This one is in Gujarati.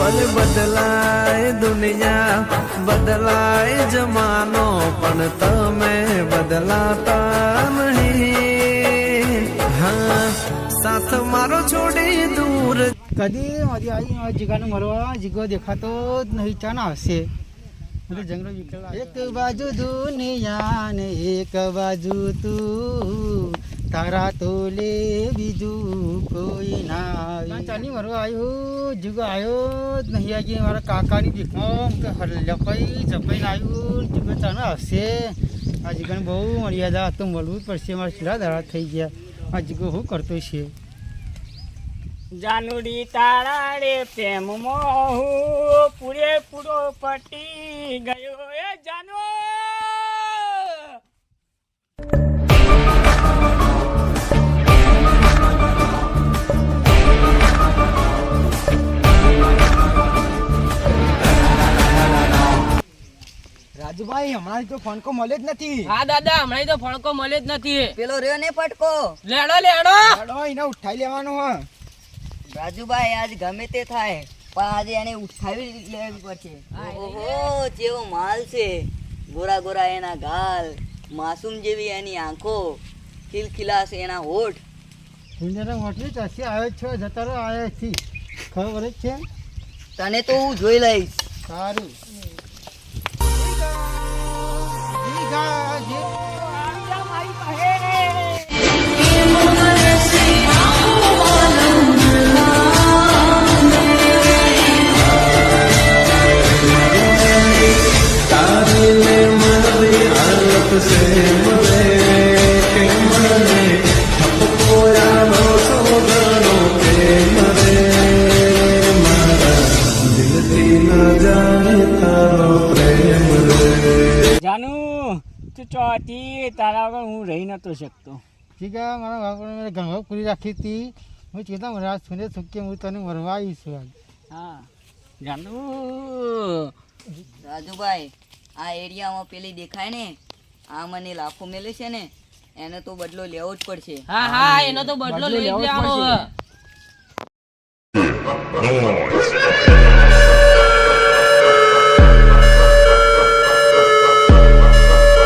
ભલે બદલાય દુનિયા બદલાય જમાનો પણ તમે બદલાતા નહીં હા સાથ મારો છોડી દૂર કદી આવી આ જીગાનો મરવા જીગો દેખાતો જ નહીં ચાના હશે જંગલો એક બાજુ દુનિયા ને એક બાજુ તું તારા તોલે બીજું કોઈ ના ચાની મરવા આવ્યું જીગો આવ્યો જ નહીં આવી મારા કાકાની ભીખમાં કે લપાઈ ચપાઈને આવ્યું જીગો ચાનો આવશે આ જીગાને બહુ મર્યાદા તો મળવું જ પડશે. મારા છેલ્લા દાડા થઈ ગયા. આ જીગો શું કરતો છે? જાનુડી તારા રે પ્રેમ મોહુ પૂરેપૂરો પટી ગયો રાજુભાઈ હમણાં તો ફણકો મળે જ નથી. હા દાદા હમણાં તો ફણકો મળે જ નથી. પેલો રહ્યો ને ફટકો? લેડો લેડો. એને ઉઠાઈ લેવાનો હા રાજુભાઈ આજ ગમે તે થાય પણ આજે એને ઉઠાવી લેવી પડશે. ઓહો જેવો માલ છે. ગોરા ગોરા એના ગાલ માસૂમ જેવી એની આંખો ખિલખિલાસ એના હોઠ. દુનિયાના મોટલી ચાસી આવ્યો છો જતા રહો આવ્યા છી ખબર જ છે? તને તો હું જોઈ લઈશ. સારું. જી ગા, જી. તારો પ્રેમ રે જાનુ તું ચોથી તારા વગર હું રહી નતો શકતો. મારા બાપુને મેં ગંગા પૂરી રાખી હતી. હું ચેતા મને સુને સુકે હું તને મરવા આવીશ આજ. હા. જાનુ. રાજુભાઈ આ એરિયામાં પેલી દેખાય ને? આ મને લાફો મેલે છે ને? એનો તો બદલો લેવો જ પડશે. હા હા એનો તો બદલો લેવો જ હવે.